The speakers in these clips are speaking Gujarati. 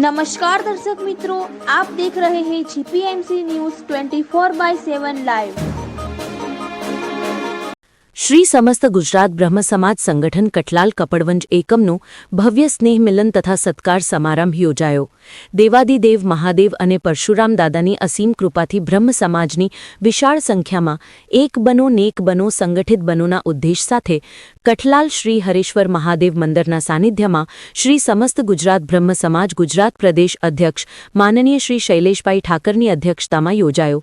નમસ્કાર દર્શક મિત્રો આપ દેખ રહે હૈ GPMC news 24 by 7 live Shri સમસ્ત ગુજરાત બ્રહ્મ સમાજ સંગઠન કટલાલ કપડવંજ એકમનું ભવ્ય સ્નેહ મિલન તથા સત્કાર સમારંભ યોજાયો દેવાદિદેવ મહાદેવ અને પરશુરામ દાદાની અસીમ કૃપાથી બ્રહ્મ સમાજની વિશાળ સંખ્યામાં એક બનો, નેક બનો, સંગઠિત બનોના ઉદ્દેશ સાથે કઠલાલ શ્રી હરેશ્વર મહાદેવ મંદિરના સાનિધ્યમાં શ્રી સમસ્ત ગુજરાત બ્રહ્મ સમાજ ગુજરાત પ્રદેશ અધ્યક્ષ માનનીય શ્રી શૈલેષભાઈ ઠાકરની અધ્યક્ષતામાં યોજાયો,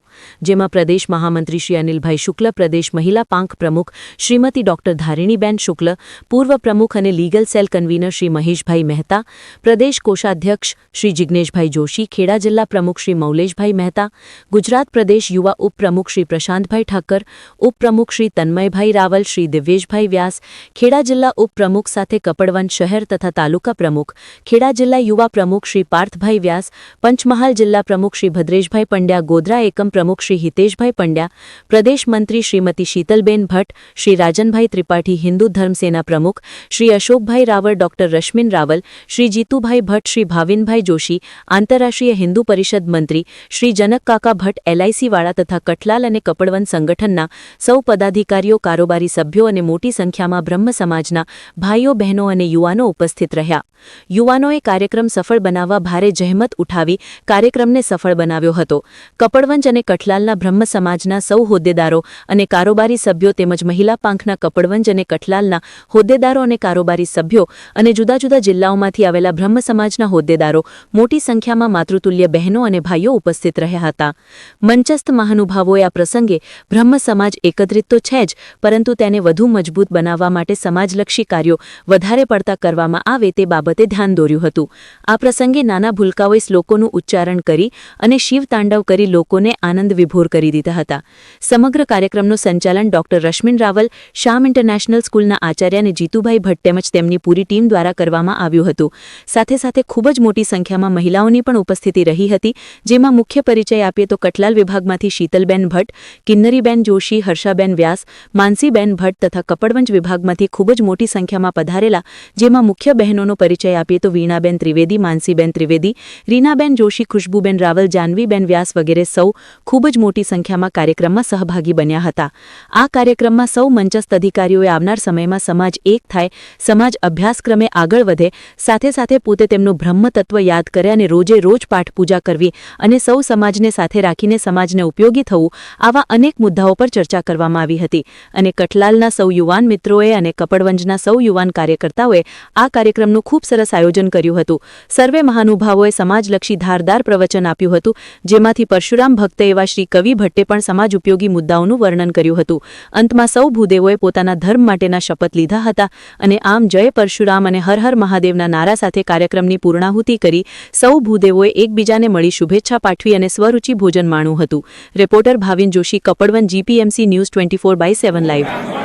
જેમાં પ્રદેશ મહામંત્રી શ્રી અનિલભાઈ શુક્લ, પ્રદેશ મહિલા પાંખ પ્રમુખ શ્રીમતી ડોક્ટર ધારિણીબેન શુક્લ, પૂર્વ પ્રમુખ અને legal cell convenor Shri Maheshbhai Mehta, પ્રદેશ કોષાધ્યક્ષ શ્રી જિજ્ઞેશભાઈ જોશી, ખેડા જિલ્લા પ્રમુખ શ્રી મૌલેશભાઈ મહેતા, ગુજરાત પ્રદેશ યુવા ઉપપ્રમુખ શ્રી પ્રશાંતભાઈ ઠાકર, ઉપપ્રમુખ શ્રી તન્મયભાઈ રાવલ, શ્રી દિવ્યેશભાઈ વ્યાસ ખેડા જિલ્લા ઉપપ્રમુખ સાથે કપડવંત શહેર તથા તાલુકા પ્રમુખ, ખેડા જિલ્લા યુવા પ્રમુખ શ્રી પાર્થભાઈ વ્યાસ, પંચમહાલ જિલ્લા પ્રમુખ શ્રી ભદ્રેશભાઈ પંડ્યા, ગોધરા એકમ પ્રમુખ શ્રી હિતેશભાઈ પંડ્યા, પ્રદેશ મંત્રી શ્રીમતી શીતલબેન ભટ્ટ, શ્રી રાજનભાઈ ત્રિપાઠી હિન્દુ ધર્મસેના પ્રમુખ, શ્રી અશોકભાઈ રાવળ, ડોક્ટર રશ્મિન રાવલ, શ્રી જીતુભાઈ ભટ્ટ, શ્રી ભાવિનભાઈ જોશી, આંતરરાષ્ટ્રીય હિન્દુ પરિષદ મંત્રી, શ્રી જનકકાકા ભટ્ટ એલઆઈસીવાળા તથા કઠલાલ અને કપડવંત સંગઠનના સૌ પદાધિકારીઓ, કારોબારી સભ્યો અને મોટી સંખ્યામાં બ્રહ્મ સમાજના ભાઈઓ, બહેનો અને યુવાનો ઉપસ્થિત રહ્યા. યુવાનોએ કાર્યક્રમ સફળ બનાવવા ભારે જહેમત ઉઠાવી કાર્યક્રમને સફળ બનાવ્યો હતો. કપડવંજ અને કઠલાલના બ્રહ્મ સમાજના સૌ હોદ્દેદારો અને કારોબારી સભ્યો તેમજ મહિલા પાંખના કપડવંજ અને કઠલાલના હોદ્દેદારો અને કારોબારી સભ્યો અને જુદા જુદા જિલ્લાઓમાંથી આવેલા બ્રહ્મ સમાજના હોદ્દેદારો મોટી સંખ્યામાં માતૃતુલ્ય બહેનો અને ભાઈઓ ઉપસ્થિત રહ્યા હતા. મંચસ્થ મહાનુભાવોએ આ પ્રસંગે બ્રહ્મ સમાજ એકત્રિત તો છે જ, પરંતુ તેને વધુ મજબૂત બનાવવા માટે સમાજલક્ષી કાર્યો વધારે પડતા કરવામાં આવે તે બાબતે ધ્યાન દોર્યું હતું. આ પ્રસંગે નાના ભૂલકાઓએ શ્લોકોનું ઉચ્ચારણ કરી અને શિવ તાંડવ કરી લોકોને આનંદ વિભોર કરી દીધા હતા. સમગ્ર કાર્યક્રમનું સંચાલન ડોક્ટર રશ્મિન રાવલ, શામ ઇન્ટરનેશનલ સ્કૂલના આચાર્ય અને જીતુભાઈ ભટ્ટ તેમજ તેમની પૂરી ટીમ દ્વારા કરવામાં આવ્યું હતું. સાથે સાથે ખૂબ જ મોટી સંખ્યામાં મહિલાઓની પણ ઉપસ્થિતિ રહી હતી, જેમાં મુખ્ય પરિચય આપીએ તો કટલાલ વિભાગમાંથી શીતલબેન ભટ્ટ, કિન્નરીબેન જોશી, હર્ષાબેન વ્યાસ, માનસીબેન ભટ્ટ તથા કપડવંજ વિભાગમાંથી ખૂબ જ મોટી સંખ્યામાં પધારેલા, જેમાં મુખ્ય બહેનોનો પરિચય આપીએ તો વીણાબેન ત્રિવેદી, માનસીબેન ત્રિવેદી, રીનાબેન જોશી, ખુશ્બુબેન રાવલ, જાનવીબેન વ્યાસ વગેરે સૌ ખૂબ જ મોટી સંખ્યામાં કાર્યક્રમમાં સહભાગી બન્યા હતા. આ કાર્યક્રમમાં સૌ મંચસ્થ અધિકારીઓએ આવનાર સમયમાં સમાજ એક થાય, સમાજ અભ્યાસક્રમે આગળ વધે, સાથે સાથે પોતે તેમનું બ્રહ્મતત્વ યાદ કરે અને રોજે રોજ પાઠ પૂજા કરવી અને સૌ સમાજને સાથે રાખીને સમાજને ઉપયોગી થવું, આવા અનેક મુદ્દાઓ પર ચર્ચા કરવામાં આવી હતી. અને કઠલાલના સૌ યુવાન મિત્રોએ અને કપડવંજના સૌ યુવાન કાર્યકર્તાઓએ આ કાર્યક્રમનું ખૂબ સરસ આયોજન કર્યું હતું. સર્વે મહાનુભાવોએ સમાજલક્ષી ધારદાર પ્રવચન આપ્યું હતું, જેમાંથી પરશુરામ ભક્ત એવા શ્રી કવિ ભટ્ટે પણ સમાજ ઉપયોગી મુદ્દાઓનું વર્ણન કર્યું હતું. અંતમાં સૌ ભૂદેવોએ પોતાના ધર્મ માટેના શપથ લીધા હતા અને આમ જય પરશુરામ અને હર હર મહાદેવના નારા સાથે કાર્યક્રમની પૂર્ણાહુતિ કરી સૌ ભૂદેવોએ એકબીજાને મળી શુભેચ્છા પાઠવી અને સ્વરૂચિ ભોજન માણ્યું હતું. Reporter Bhavin Joshi Kapadvanj GPMC news twenty four by seven live.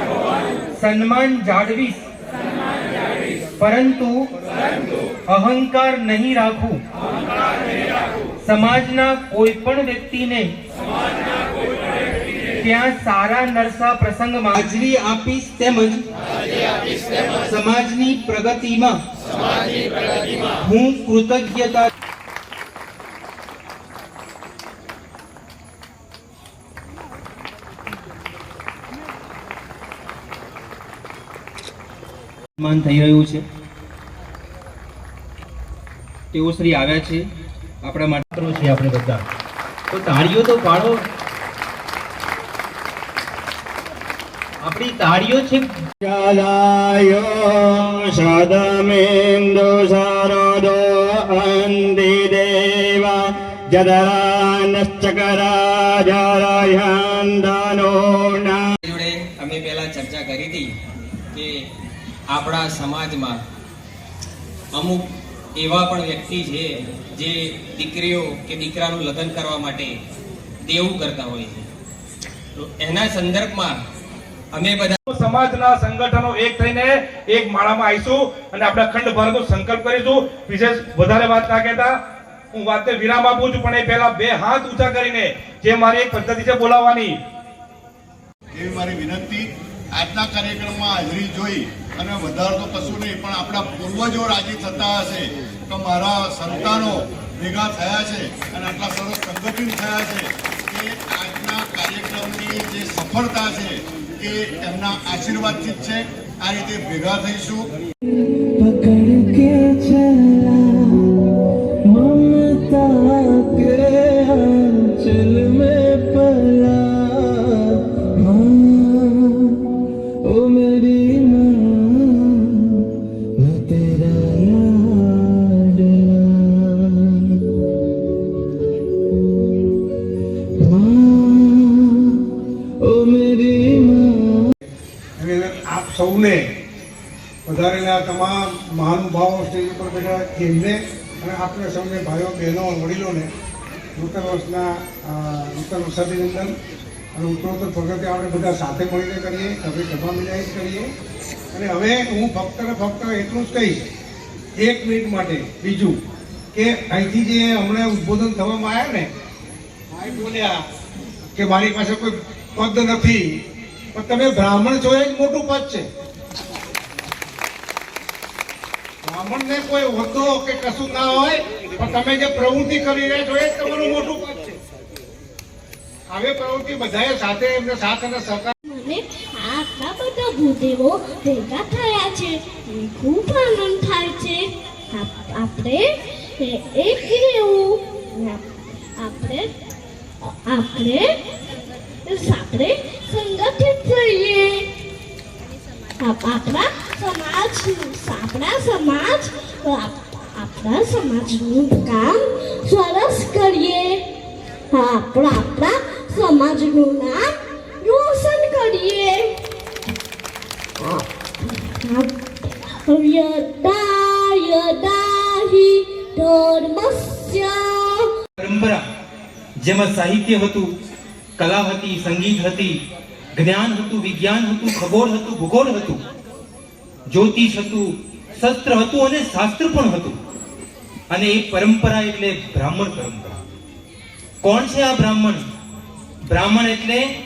સન્માન જાળવીશ. પરંતુ અહંકાર નહીં રાખું. સમાજના કોઈ પણ વ્યક્તિને ત્યાં સારા નરસા પ્રસંગમાં હાજરી આપીશ તેમજ સમાજની પ્રગતિમાં હું કૃતજ્ઞતા સન્માન થઈ રહ્યું છે. તેઓ શ્રી આવ્યા છે. આપણા માત્ર છે આપણે બધા. તો તાળીઓ તો પાડો. આપણી તાળીઓ છે. ચાલાયો સદમેન્દુ શારદો અંતિ દેવા. જદરાનશ્ચકરાજરાયંદનો જોડે અમે પહેલા ચર્ચા કરી હતી કે આપણા સમાજમાં અમુક એવા પણ વ્યક્તિ છે જે દીકરીઓ કે દીકરાનું લગ્ન કરવા માટે દેવું કરતા હોય છે. તો એના સંદર્ભમાં અમે બધા સમાજના સંગઠનો એક થઈને એક માળામાં આવીશું અને આપણે અખંડ ભારતનો સંકલ્પ કરીશું. વિશેષ વધારે વાત ના કહેતા હું વાતને વિરામ આપું છું પણ એ પહેલા બે હાથ ઊંચા કરીને જે મારી એક પદ્ધતિ છે બોલાવવાની. એવી મારી વિનંતી આજના કાર્યક્રમમાં હાજરી જોઈ અને વધારે તો કશું નહીં, પણ આપણા પૂર્વજો રાજી થતા હશે કે મારા સંતાનો ભેગા થયા છે અને આટલા સરસ સંગઠિત થયા છે કે આજના કાર્યક્રમની જે સફળતા છે એ એમના આશીર્વાદથી જ છે. આ રીતે ભેગા થઈશું. વધારેલા તમામ મહાનુભાવો સ્ટેજ ઉપર બેઠા તેમને અને આપણે સૌને ભાઈઓ, બહેનો, વડીલોને નૂતન વર્ષના નૂતન વર્ષાભિનંદન અને ઉત્તરોત્તર પ્રગતિ આપણે બધા સાથે મળીને કરીએ, હવે સભા મિલાઈ કરીએ. અને હવે હું ફક્ત ને ફક્ત એટલું જ કહીશ, એક મિનિટ માટે બીજું કે અહીંથી જે હમણાં ઉદ્બોધન થવામાં આવ્યા ને, ભાઈ બોલ્યા કે મારી પાસે કોઈ પદ નથી, પણ તમે બ્રાહ્મણ છો એ મોટું પદ છે. બ્રાહ્મણને કોઈ હોદ્દો કે કશું ના હોય, પણ તમે જે પ્રવૃત્તિ કરી રહ્યા છો એ તમારું મોટું પદ છે. આવી પ્રવૃત્તિ બધાએ સાથે એમને સાથ અને સહકાર આટલા બધા ભૂદેવો ભેગા થયા છે. ખૂબ આનંદ થાય છે. આપણે એક રહેવું આપણે આપણે સાથે સંગઠિત થઈએ. આપ- આપણા સમાજ આપણા સમાજ આપ- આપણા સમાજનું કામ સરસ કરીએ આપણે આપણા સમાજનું નામ રોશન કરીએ યદા યદા હિ ધર્મસ્ય પરંપરા જેમાં સાહિત્ય હતું કલા હતી સંગીત હતી જ્ઞાન હતું વિજ્ઞાન હતું ખગોળ હતું ભૂગોળ હતું જ્યોતિષ હતું, શસ્ત્ર હતું અને શાસ્ત્ર પણ હતું. અને એ પરંપરા એટલે બ્રાહ્મણ પરંપરા. કોણ છે આ બ્રાહ્મણ? બ્રાહ્મણ એટલે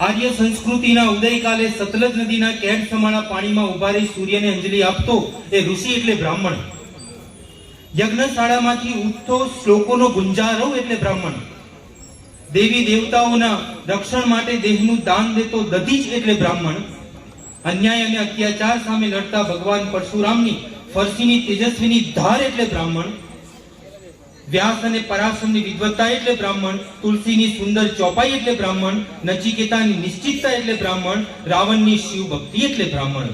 આર્ય સંસ્કૃતિના ઉદયકાલે સતલજ નદીના કેટ સમાણા પાણીમાં ઊભા રહી સૂર્યને અંજલિ આપતો એ ઋષિ એટલે બ્રાહ્મણ. યજ્ઞશાળામાંથી ઉઠતો શ્લોકોનો ગુંજારવ એટલે બ્રાહ્મણ. દેવી દેવતાઓના રક્ષણ માટે દેહનું દાન દેતો દધીજ એટલે બ્રાહ્મણ. અન્યાય અને અત્યાચાર સામે લડતા ભગવાન પરશુરામની ફરસીની તેજસ્વીની ધાર એટલે બ્રાહ્મણ, વ્યાસ અને પરાશરની વિદ્વત્તા એટલે બ્રાહ્મણ, તુલસીની સુંદર ચોપાઈ એટલે બ્રાહ્મણ, નચિકેતાની નિશ્ચિતતા એટલે બ્રાહ્મણ, રાવણની શિવ ભક્તિ એટલે બ્રાહ્મણ.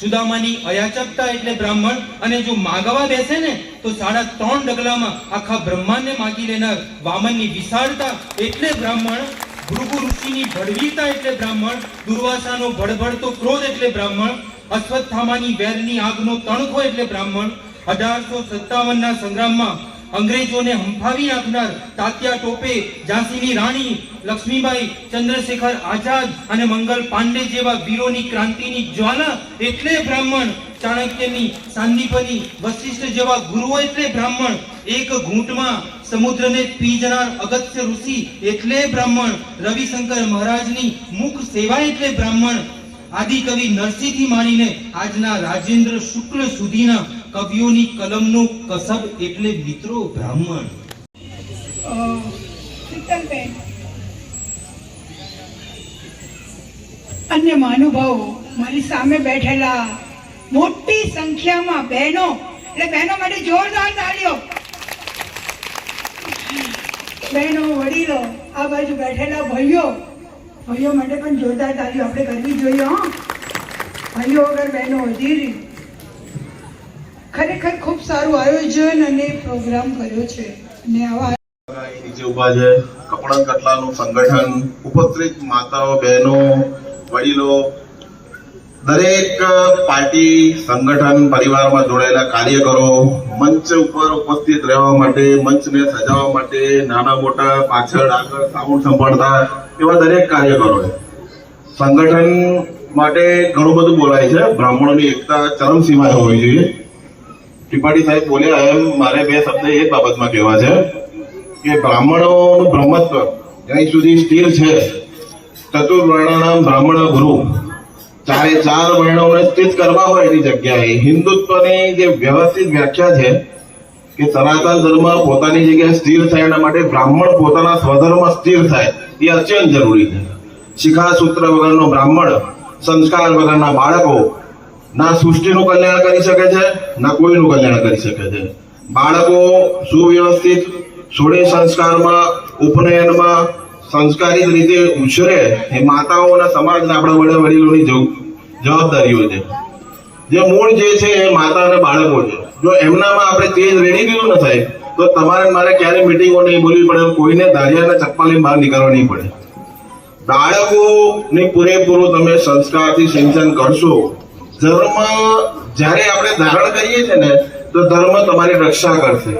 સુદામાની અયાચકતા એટલે બ્રાહ્મણ અને જો માગવા બેસે ને, તો સાડા ત્રણ ડગલામાં આખા બ્રહ્માંડને માગી લેનાર વામનની વિશાળતા એટલે બ્રાહ્મણ. ભૃગુ ઋષિની ભડવીરતા એટલે બ્રાહ્મણ, દુર્વાસાનો ભડભડતો ક્રોધ એટલે બ્રાહ્મણ, અશ્વત્થામાની વેરની આગનો તણખો એટલે બ્રાહ્મણ. અઢારસો સત્તાવન ના સંગ્રામમાં અંગ્રેજોને હંફાવી નાખનાર તાત્યા ટોપે ઝાંસીની રાણી, લક્ષ્મીબાઈ ચંદ્રશેખર આઝાદ અને મંગલ પાંડે જેવા વીરોની ક્રાંતિની જ્વાલા એટલે બ્રાહ્મણ. ચાણક્યની સાંદીપની વશિષ્ઠ જેવા ગુરુઓ એટલે બ્રાહ્મણ. એક ઘૂંટમાં સમુદ્રને પી જનાર અગત્ય ઋષિ એટલે બ્રાહ્મણ રવિશંકર મહારાજની મુખ સેવા એટલે બ્રાહ્મણ. આદિકવિ નરસિંહથી માંડીને આજના રાજેન્દ્ર શુક્લ સુધીના કવિઓની કલમનો કસબ એટલે મિત્રો બ્રાહ્મણ. અન્ય મહાનુભાવો મારી સામે બેઠેલા મોટી સંખ્યામાં બહેનો એટલે બહેનો માટે જોરદાર તાળીઓ. બહેનો, વડીલો, આ બાજુ બેઠેલા ભાઈઓ ભાઈઓ માટે પણ જોરદાર તાળીઓ આપણે કરવી જોઈએ, હો. ભાઈઓ વગર બહેનો અધીરી ખરેખર ખૂબ સારું આયોજન અને પ્રોગ્રામ કર્યો છે. અને આવા નીચે ઊભા છે, કપડા કટલાનું સંગઠન, ઉપસ્થિત માતાઓ, બહેનો, વડીલો, દરેક પાર્ટી, સંગઠન, પરિવારમાં જોડાયેલા કાર્યકરો મંચ ઉપર ઉપસ્થિત રહેવા માટે, મંચને સજાવવા માટે નાના મોટા પાછળ આગળ સાઉન્ડ સંભાળતા એવા દરેક કાર્યકરોએ. સંગઠન માટે ઘણું બધું બોલાય છે. બ્રાહ્મણોની એકતા ચરમસીમાએ હોવી જોઈએ. ત્રિપાઠી સાહેબ બોલ્યા, એમ મારે બે શબ્દ એ બાબતમાં કહેવા છે કે બ્રાહ્મણોનું બ્રહ્મત્વ જ્યાં સુધી સ્થિર છે, ચતુર્વર્ણનામ બ્રાહ્મણ ગુરુ. ચારે ચાર વર્ણોને સ્થિત કરવા હોય એની જગ્યાએ, હિન્દુત્વની જે વ્યવસ્થિત વ્યાખ્યા છે કે સનાતન ધર્મ પોતાની જગ્યાએ સ્થિર થાય એના માટે બ્રાહ્મણ પોતાના સ્વધર્મ સ્થિર થાય, એ અત્યંત જરૂરી છે. શિખા સૂત્ર વગરનો બ્રાહ્મણ, સંસ્કાર વગરના બાળકો ના સૃષ્ટિનું કલ્યાણ કરી શકે છે, ના કોઈનું કલ્યાણ કરી શકે છે. બાળકો સુવ્યવસ્થિત, સોળે સંસ્કારમાં, ઉપનયનમાં સંસ્કારિત રીતે ઉછરે એ માતાઓના સમાજના આપણા વડે વડીલોની જવાબદારીઓ છે. જે મૂળ જે છે એ માતા અને બાળકો છે. જો એમનામાં આપણે તેજ રેડી દીધું ન થાય, તો તમારે મારે ક્યારે મિટિંગો નહીં બોલવી પડે, કોઈને ધારિયાના ચપ્પાલી બહાર નીકળવા નહીં પડે. બાળકોને પૂરેપૂરું તમે સંસ્કારથી સિંચન કરશો. ધર્મ જ્યારે આપણે ધારણ કરીએ છીએ ને, તો ધર્મ તમારી રક્ષા કરશે.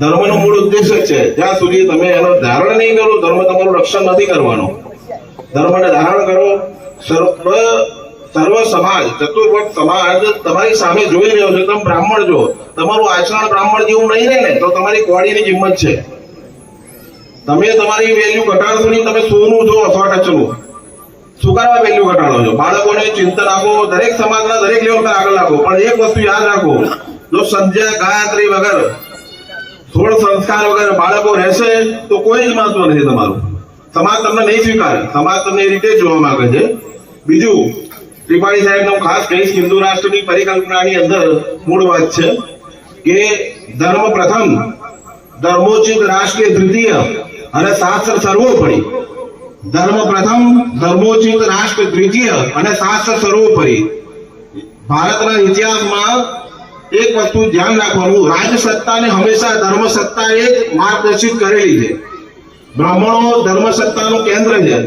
ધર્મનો મૂળ ઉદ્દેશ છે. જ્યાં સુધી તમે એનો ધારણ નહીં કરો, ધર્મ તમારું રક્ષણ નથી કરવાનો. ધર્મને ધારણ કરો. સર્વ સમાજ ચતુર્વર્ગ સમાજ તમારી સામે જોઈ રહ્યો છે. તમે બ્રાહ્મણ જો તમારું આચરણ બ્રાહ્મણ જેવું નહીં રહે ને, તો તમારી કોડીની કિંમત છે. તમે તમારી વેલ્યુ ઘટાડશો નહીં, તમે સોનું છો અથવા ટચનું. શું કરવા વેલ્યુ ઘટાડો છો? બાળકોને ચિંતન આપો, દરેક સમાજના દરેક લેવલ પર આગળ રાખો. પણ એક વસ્તુ યાદ રાખો. જો સંધ્યા ગાયત્રી વગર સોળ સંસ્કાર વગર બાળકો રહેશે તો કોઈ જ મહત્વ નથી તમારું. સમાજ તમને નહીં સ્વીકારે. સમાજ તમને એ રીતે જોવા માંગે છે. બીજું, ત્રિપાઠી સાહેબ હું ખાસ કહીશ, હિન્દુ રાષ્ટ્રની પરિકલ્પનાની અંદર મૂળ વાત છે કે ધર્મ પ્રથમ, ધર્મોચિત રાષ્ટ્ર દ્વિતીય અને શાસ્ત્ર સર્વોપરી. ધર્મ પ્રથમ, ધર્મોચિત રાષ્ટ્ર દ્વિતીય અને શાસ્ત્ર સર્વોપરી. ભારતના ઇતિહાસમાં એક વસ્તુ ધ્યાન રાખવાનું રાજ સત્તાને હંમેશા ધર્મ સત્તાએ જ માર્ગદર્શિત કરેલી છે. બ્રાહ્મણો ધર્મ સત્તાનું કેન્દ્ર છે.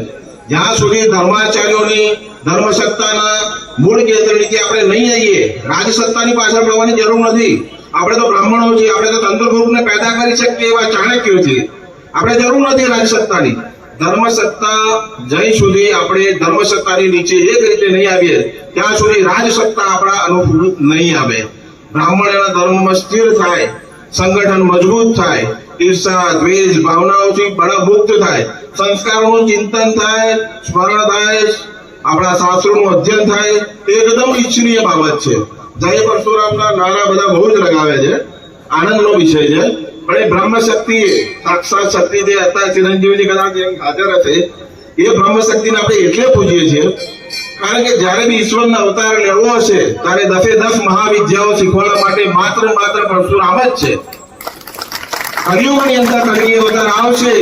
જ્યાં સુધી ધર્માચાર્યોની ધર્મ સત્તાના મૂળ કેન્દ્રથી આપણે નહીં આવીએ રાજ સત્તાની પાછળ પડવાની જરૂર નથી. આપણે તો બ્રાહ્મણો છીએ, આપણે તો તંત્રગુરુને પેદા કરી શકીએ એવા ચાણક્યો છીએ. આપણે જરૂર નથી રાજ સત્તાની ધર્મ સત્તા જ્યાં સુધી આપણે ધર્મ સત્તાની નીચે એક રીતે નહીં આવીએ, ત્યાં સુધી રાજ સત્તા આપણા અનુકૂળ નહીં આવે. બ્રાહ્મણ એના ધર્મમાં સ્થિર થાય, સંગઠન મજબૂત થાય, ઈર્ષા, દ્વેષ, ભાવનાઓથી બળમુક્ત થાય, સંસ્કારોનું ચિંતન થાય, સ્મરણ થાય, આપણા શાસ્ત્રોનું અધ્યયન થાય, એ એકદમ ઈચ્છનીય બાબત છે. જય પરશુરામના નારા બધા બહુ જ લગાવે છે. આનંદનો વિષય છે. પણ એ બ્રહ્મ શક્તિ સાક્ષાત શક્તિ જે અત્યારે ચિરંજીવીજી કદાચ હાજર હશે, એ બ્રહ્મ શક્તિને આપણે એટલે પૂજીએ છીએ કારણ કે જ્યારે બી ઈશ્વરનો અવતાર લેવો હશે, ત્યારે દસે દસ મહાવિદ્યાઓ શીખવાડવા માટે માત્ર માત્ર પરશુરામ જ છે. કલિયુગની અંદર કલગી અવતાર આવશે,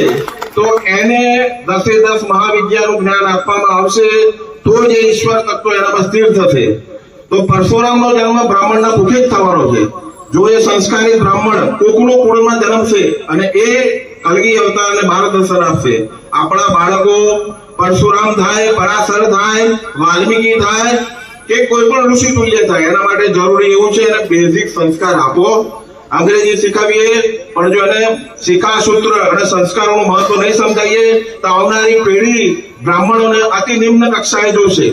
તો એને દસે દસ મહાવિદ્યાનું જ્ઞાન આપવામાં આવશે, તો જ ઈશ્વર તત્વ એનામાં સ્થિર થશે. તો પરશુરામનો જન્મ બ્રાહ્મણના મુખે જ થવાનો છે. જો એ સંસ્કારી બ્રાહ્મણ, કોકનો કુળમાં જન્મશે અને એ કલગી અવતારને માર્ગદર્શન આપશે આપણા બાળકો પરશુરામ થાય, પરાશર થાય, વાલ્મીકી થાય કે કોઈ પણ ઋષિ તુલ્ય થાય, એના માટે જરૂરી એવું છે, એને બેઝિક સંસ્કાર આપો. અંગ્રેજી શીખવીએ, પણ જો એને શિખા સૂત્ર અને સંસ્કારોનું મહત્વ નહીં સમજાવીએ, તો આવનારી પેઢી બ્રાહ્મણોને અતિ નિમ્ન કક્ષાએ જોશે.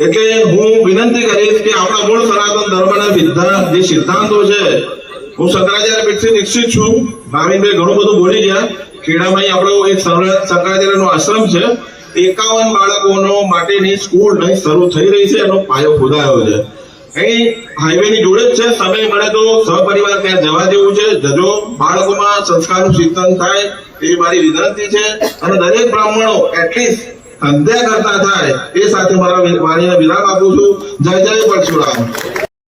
એટલે હું વિનંતી કરીશ કે આપણા મૂળ સનાતન ધર્મના જે સિદ્ધાંતો છે હું શંકરાચાર્ય પીઠથી નિશ્ચિત છું. ભાવિનભાઈ ઘણું બધું બોલી ગયા. ખેડામાં આપણો એક શંકર- શંકરાચાર્યનો આશ્રમ છે. એકાવન બાળકોનો માટેની સ્કૂલ અહીં શરૂ થઈ રહી છે. એનો પાયો ખોદાયો છે. અહીં હાઈવે ની જોડે જ છે. સમય મળે તો સહપરિવાર ત્યાં જવા જેવું છે. જજો, બાળકોમાં સંસ્કારનું ચિંતન થાય એવી મારી વિનંતી છે. અને દરેક બ્રાહ્મણો એટલીસ્ટ સંધ્યા કરતા થાય એ સાથે મારા વાણીને વિરામ આપું છું. જય જય પરશુરામ.